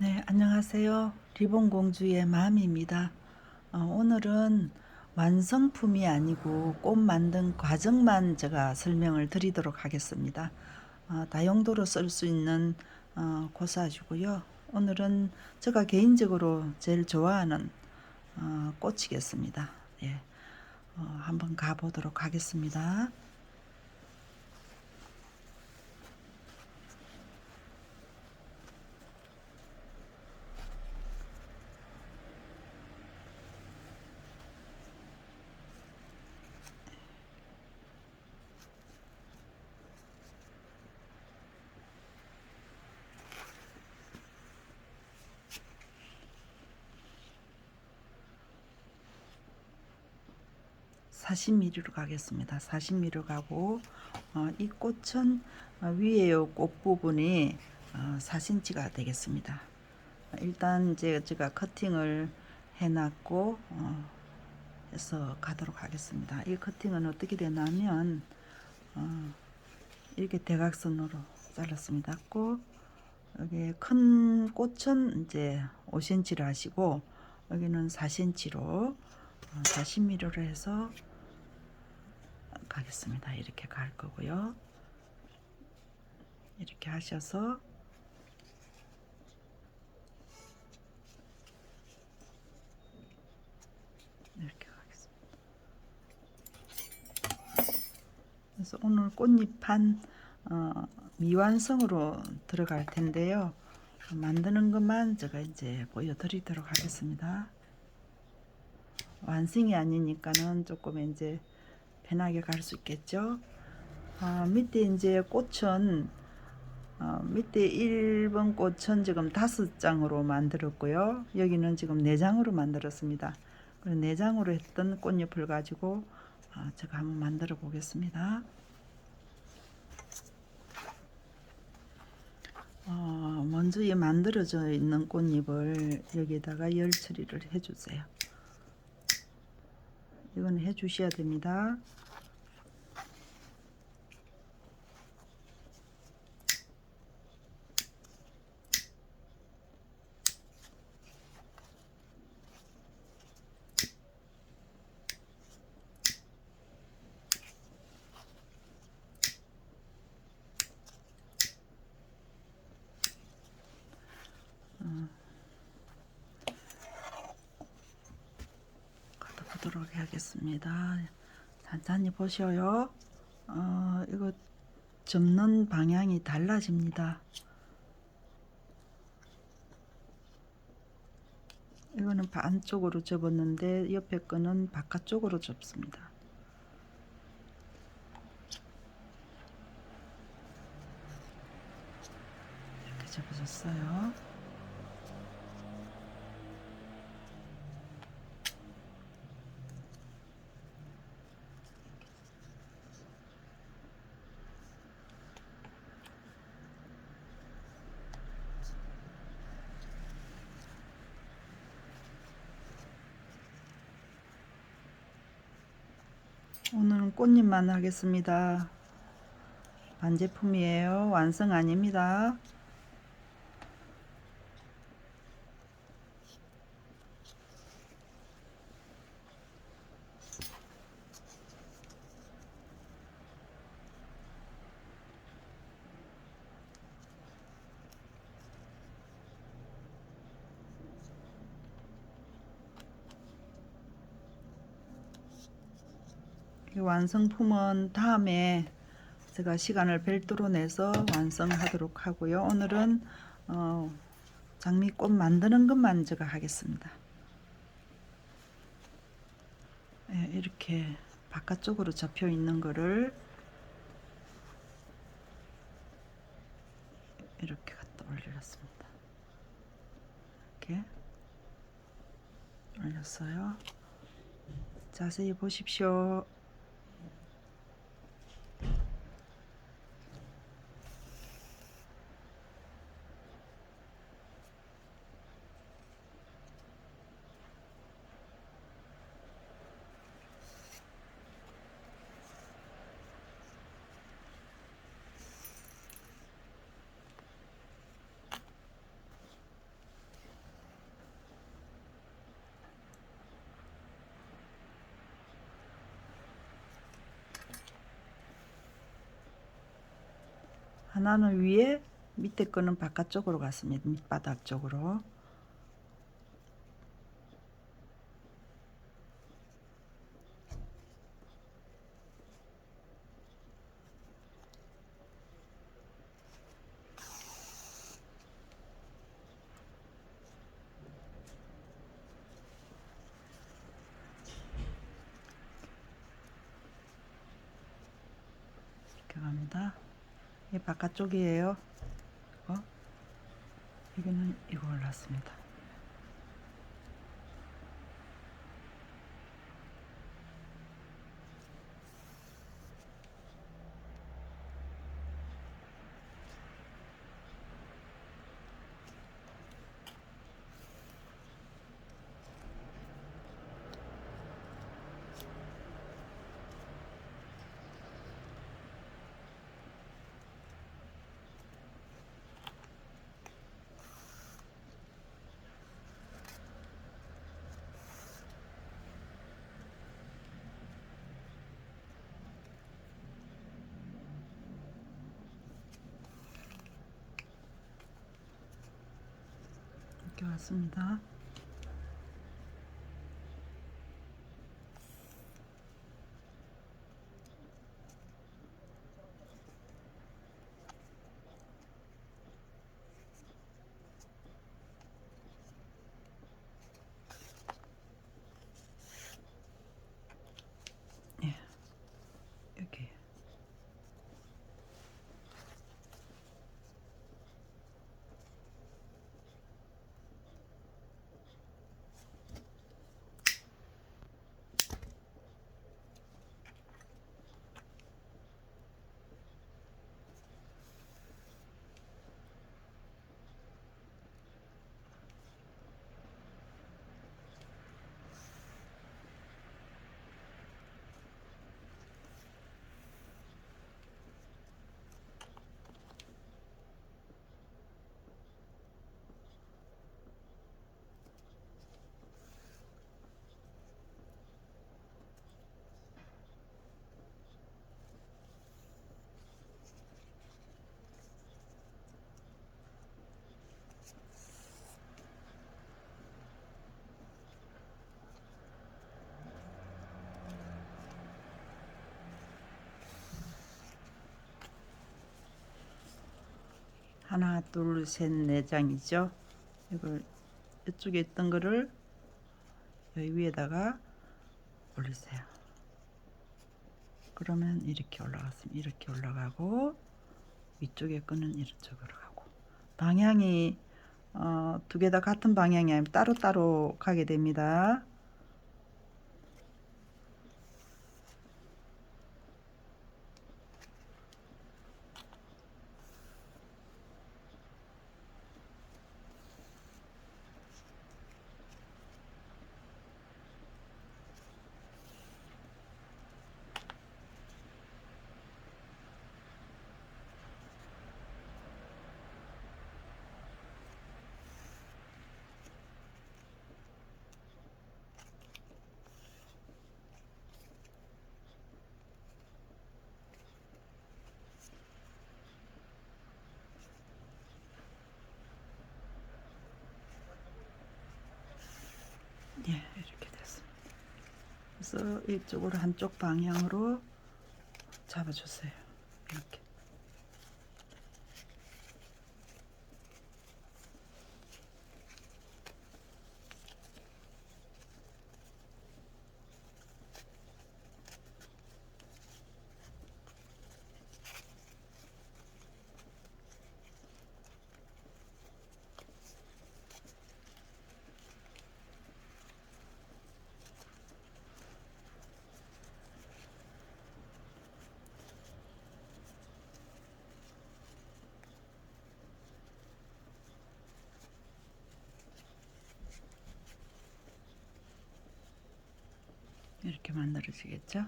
네, 안녕하세요. 리본 공주의 마음입니다. 어, 오늘은 완성품이 아니고 꽃 만든 과정만 제가 설명을 드리도록 하겠습니다. 어, 다용도로 쓸 수 있는 어, 고사주고요. 오늘은 제가 개인적으로 제일 좋아하는 어, 꽃이겠습니다. 예, 어, 한번 가보도록 하겠습니다. 사십 m 로 가겠습니다. 사십 m 로 가고 어, 이 꽃은 어, 위에 꽃 부분이 어, 4cm가 되겠습니다. 일단 이제 제가 커팅을 해놨고 어, 해서 가도록 하겠습니다. 이 커팅은 어떻게 되냐면 어, 이렇게 대각선으로 잘랐습니다. 꼭 여기 큰 꽃은 이제 5cm로 하시고 여기는 4cm로 40mm로 해서 가겠습니다. 이렇게 갈 거고요. 이렇게 하셔서 이렇게 가겠습니다. 그래서 오늘 꽃잎판 어, 미완성으로 들어갈 텐데요. 만드는 것만 제가 이제 보여드리도록 하겠습니다. 완성이 아니니까는 조금 이제 편하게 갈 수 있겠죠. 아, 밑에 이제 꽃은 어, 밑에 1번 꽃은 지금 다섯 장으로 만들었고요. 여기는 지금 네 장으로 만들었습니다. 그래서 네 장으로 했던 꽃잎을 가지고 아, 제가 한번 만들어 보겠습니다. 어, 먼저 이 만들어져 있는 꽃잎을 여기다가 열 처리를 해주세요. 이건 해 주셔야 됩니다. 보도록 해야겠습니다. 천천히 보셔요. 어, 이거 접는 방향이 달라집니다. 이거는 반쪽으로 접었는데 옆에 거는 바깥쪽으로 접습니다. 이렇게 접어졌어요. 오늘은 꽃잎만 하겠습니다. 반제품이에요. 완성 아닙니다. 완성품은 다음에 제가 시간을 별도로 내서 완성하도록 하고요. 오늘은 어, 장미꽃 만드는 것만 제가 하겠습니다. 네, 이렇게 바깥쪽으로 접혀 있는 거를 이렇게 갖다 올렸습니다. 이렇게 올렸어요. 자세히 보십시오. 하나는 위에 밑에 거는 바깥쪽으로 갔습니다. 밑바닥 쪽으로. 이렇게 갑니다. 이게 바깥쪽이에요. 어? 여기는 이거 올랐습니다. 왔습니다. 예, 여기. 하나, 둘, 셋, 네 장이죠. 이걸 이쪽에 있던 거를 여기 위에다가 올리세요. 그러면 이렇게 올라갔습니다. 이렇게 올라가고 위쪽에 거는 이쪽으로 가고 방향이 어, 두 개 다 같은 방향이 아니라 따로따로 가게 됩니다. 예, 이렇게 됐습니다. 그래서 이쪽으로 한쪽 방향으로 잡아주세요. 이렇게. 이렇게 만들어지겠죠?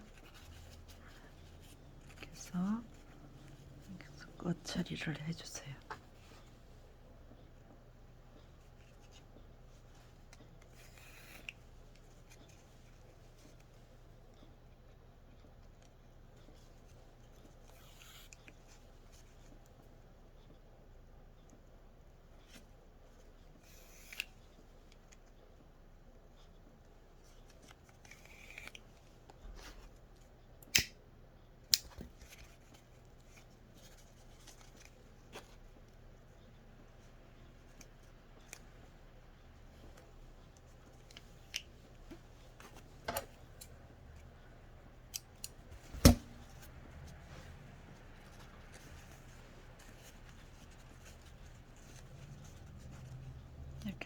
이렇게 해서 끝 처리를 해주세요.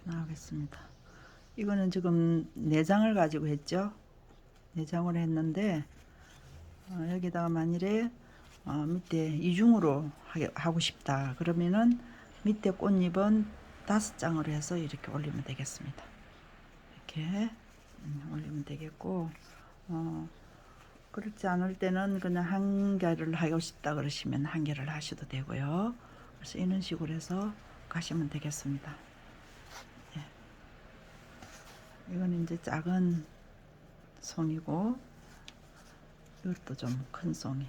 나오겠습니다. 이거는 지금 내장을 가지고 했죠. 내장을 했는데 어, 여기다가 만일에 어, 밑에 이중으로 하게, 하고 싶다 그러면은 밑에 꽃잎은 다섯 장으로 해서 이렇게 올리면 되겠습니다. 이렇게 음, 올리면 되겠고 어, 그렇지 않을 때는 그냥 한 개를 하고 싶다 그러시면 한 개를 하셔도 되고요. 그래서 이런 식으로 해서 가시면 되겠습니다. 예. 이건 이제 작은 송이고 이것도 좀 큰 송이.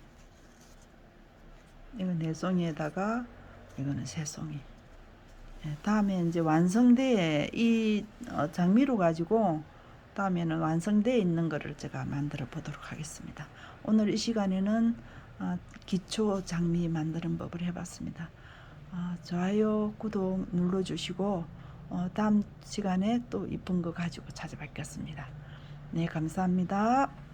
이건 네 송이에다가 이거는 세 송이. 예, 다음에 이제 완성돼 이 어, 장미로 가지고 다음에는 완성되어 있는 거를 제가 만들어 보도록 하겠습니다. 오늘 이 시간에는 어, 기초 장미 만드는 법을 해봤습니다. 어, 좋아요, 구독 눌러주시고 어, 다음 시간에 또 이쁜 거 가지고 찾아뵙겠습니다. 네, 감사합니다.